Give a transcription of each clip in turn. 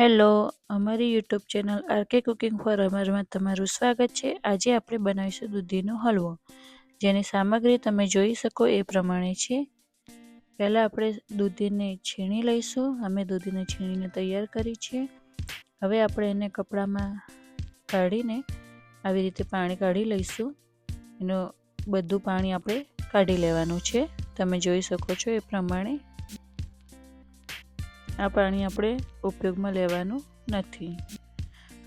Hello, અમારી YouTube channel RK cooking for અમરમાં તમારું સ્વાગત છે. આજે આપણે બનાવીશું દૂધીનો હલવો, જેની સામગ્રી તમે જોઈ શકો એ પ્રમાણે છે. પહેલાં આપણે દૂધીને છીણી લઈશું. અમે દૂધીને છીણીને તૈયાર કરી છે. હવે આપણે એને કપડામાં કાઢીને આવી રીતે પાણી કાઢી લઈશું. એનું બધું પાણી આપણે કાઢી લેવાનું છે. તમે જોઈ શકો છો એ પ્રમાણે. આ પાણી આપણે ઉપયોગમાં લેવાનું નથી.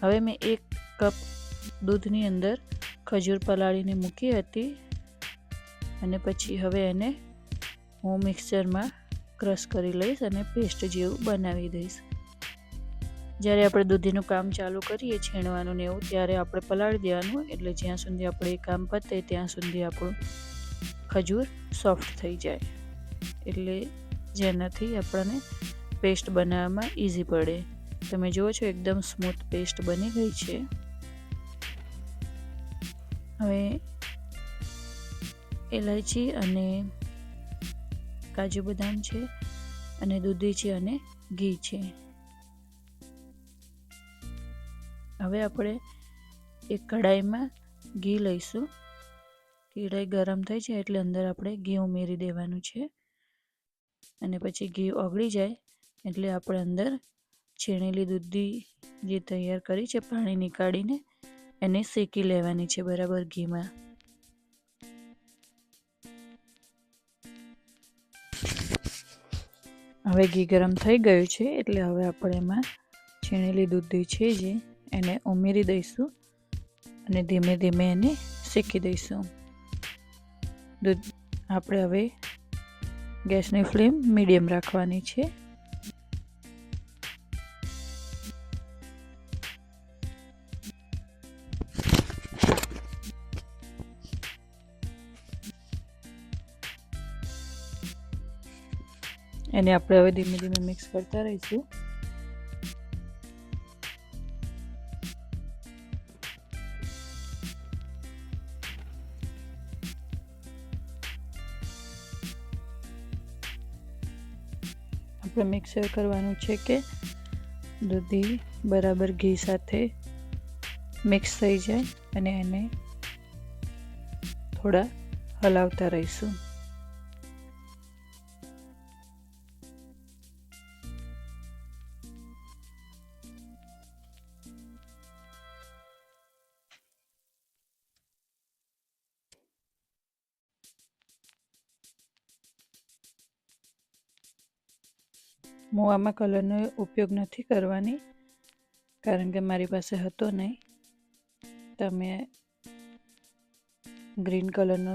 હવે મેં એક કપ દૂધની અંદર ખજૂર પલાળીને મૂકી હતી અને પછી હવે એને હું મિક્સરમાં ક્રશ કરી લઈશ અને પેસ્ટ જેવું બનાવી દઈશ. જ્યારે આપણે દૂધીનું કામ ચાલુ કરીએ છીણવાનું ને એવું, ત્યારે આપણે પલાળી દેવાનું એટલે જ્યાં સુધી આપણે એ કામ પતે ત્યાં સુધી આપણું ખજૂર સોફ્ટ થઈ જાય. એટલે જેનાથી આપણને પેસ્ટ બનાવવામાં ઇઝી પડે. તમે જુઓ છો, એકદમ સ્મૂથ પેસ્ટ બની ગઈ છે. હવે એલાયચી અને કાજુ બદામ છે અને દૂધી છે અને ઘી છે. હવે આપણે એક કઢાઈમાં ઘી લઈશું. કઢાઈ ગરમ થઈ જાય એટલે અંદર આપણે ઘી ઉમેરી દેવાનું છે. અને પછી ઘી ઓગળી જાય એટલે આપણે અંદર છીણેલી દૂધી જે તૈયાર કરી છે, પાણી નીકાળીને એને શેકી લેવાની છે બરાબર ઘીમાં. હવે ઘી ગરમ થઈ ગયું છે, એટલે હવે આપણે એમાં છીણેલી દૂધી છે જે એને ઉમેરી દઈશું અને ધીમે ધીમે એને શેકી દઈશું. દૂધ આપણે હવે ગેસની ફ્લેમ મીડિયમ રાખવાની છે. એને આપણે હવે ધીમે ધીમે મિક્સ કરતા રહીશું. આપણે મિક્સર કરવાનું છે કે દૂધી બરાબર ઘી સાથે મિક્સ થઈ જાય અને એને થોડા હલાવતા રહીશું. હું આમાં કલરનો ઉપયોગ નથી કરવાની, કારણ કે મારી પાસે હતો નહીં. તમે ગ્રીન કલરનો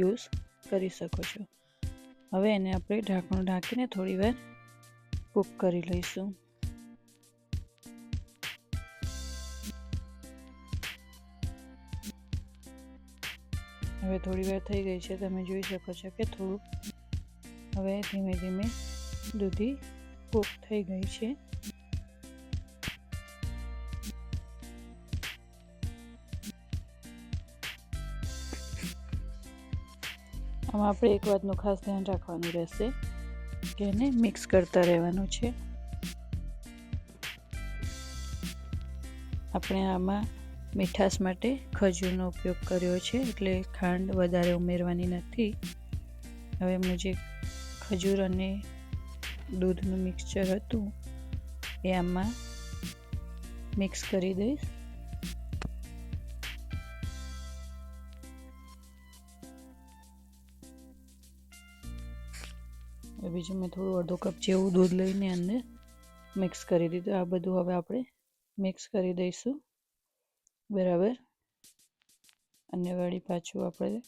યુઝ કરી શકો છો. હવે એને આપણે ઢાંકણું ઢાંકીને થોડી વાર કૂક કરી લઈશું. હવે થોડી વાર થઈ ગઈ છે, તમે જોઈ શકો છો કે થોડું હવે ધીમે ધીમે દૂધી કૂક થઈ ગઈ છે. આમાં આપણે એક વાતનું ખાસ ધ્યાન રાખવાનું રહેશે કે એને મિક્સ કરતા રહેવાનું છે. આપણે આમાં મીઠાશ માટે ખજૂરનો ઉપયોગ કર્યો છે એટલે ખાંડ વધારે ઉમેરવાની નથી. હવે મુજબ ખજૂર અને દૂધનું મિક્સચર હતું. એ આમાં મિક્સ કરી દઈશ. બીજું મેં થોડું અડધો કપ જેવું દૂધ લઈને અંદર મિક્સ કરી દીધું. આ બધું હવે આપણે મિક્સ કરી દઈશું. બરાબર? અને વળી પાછું આપણે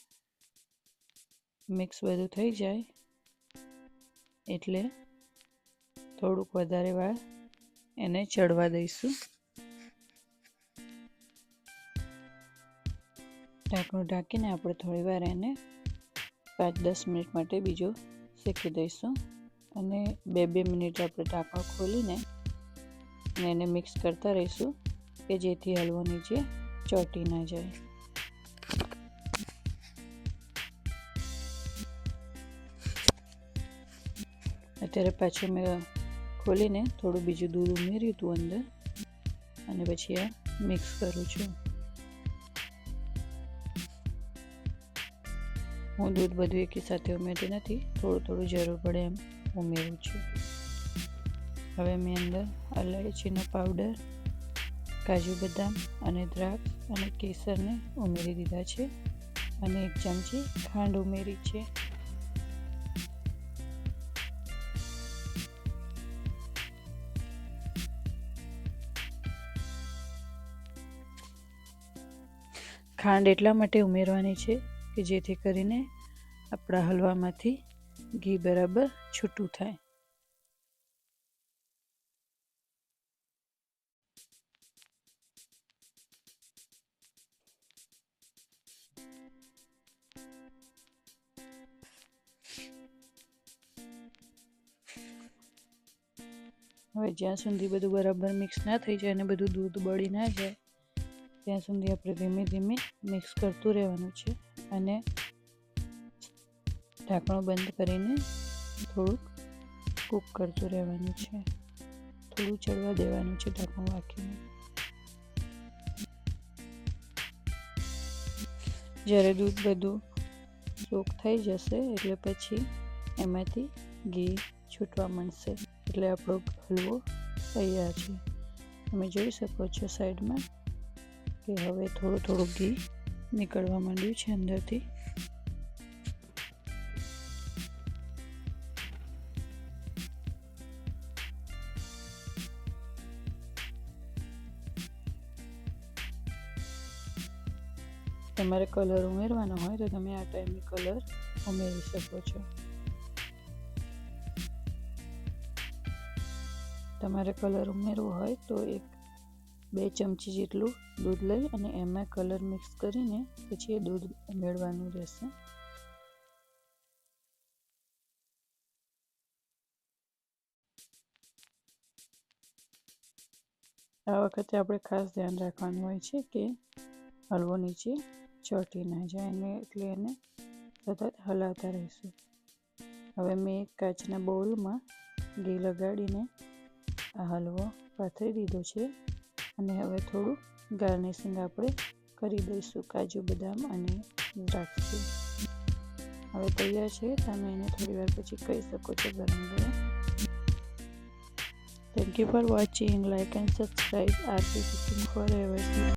મિક્સ બધું થઈ જાય. એટલે થોડુંક વધારે વાર એને ચડવા દઈશું. ઢાંકણું ઢાંકીને આપણે થોડી વાર એને પાંચ દસ મિનિટ માટે બીજો શેકી દઈશું. અને બે બે મિનિટ આપણે ઢાંકણ ખોલીને એને મિક્સ કરતા રહીશું કે જેથી હલવો નીચે ચોટી ના જાય. અત્યારે પાછું મેં ખોલીને થોડું બીજું દૂધ ઉમેર્યું હતું અંદર. અને પછી આ મિક્સ કરું છું. હું દૂધ બધું એકી સાથે ઉમેરતી નથી, થોડું થોડું જરૂર પડે એમ ઉમેરું છું. હવે મેં અંદર અલાયચીનો પાવડર કાજુ બદામ અને દ્રાક્ષ અને કેસરને ઉમેરી દીધા છે. અને એક ચમચી ખાંડ ઉમેરી છે. ખાંડ એટલા માટે ઉમેરવાની છે કે જેથી કરીને આપણા હલવામાંથી ઘી બરાબર છૂટું થાય. હવે જ્યાં સુધી બધું બરાબર મિક્સ ના થઈ જાય અને બધું દૂધ બળી ના જાય ત્યાં સુધી આપણે ધીમે ધીમે મિક્સ કરતું રહેવાનું છે અને ઢાંકણું બંધ કરીને થોડુંક કૂક કરતું રહેવાનું છે. થોડું ચડવા દેવાનું છે ઢાંકણું રાખીને જ્યારે દૂધ બધું સોક થઈ જશે એટલે પછી એમાંથી ઘી છૂટવા માંડશે. એટલે આપણો હલવો તૈયાર છે. તમે જોઈ શકો છો સાઈડમાં કે હવે થોડું થોડું ઘી નીકળવા માંડ્યું છે અંદરથી. તમારે કલર ઉમેરવાનો હોય તો તમે આ ટાઈમે કલર ઉમેરી શકો છો. તમારે કલર ઉમેરવો હોય તો એક બે ચમચી જેટલું દૂધ લઈ અને એમાં કલર મિક્સ કરીને પછી એ દૂધ ઉમેરવાનું રહેશે. આ વખતે આપણે ખાસ ધ્યાન રાખવાનું હોય છે કે હલવો નીચે ચોટી ના જાય અને એટલે એને સતત હલાવતા રહીશું. હવે મેં એક કાચના બોલમાં ઘી લગાડીને આ હલવો પાથરી દીધો છે. અને હવે થોડું ગાર્નિશિંગ આપણે કરી દઈશું કાજુ, બદામ અને દ્રાક્ષી. હવે તૈયાર છે, તમે એને થોડી વાર પછી કહી શકો છો ગરમ ગરમ. Thank you for watching like and subscribe Aarti cooking for ever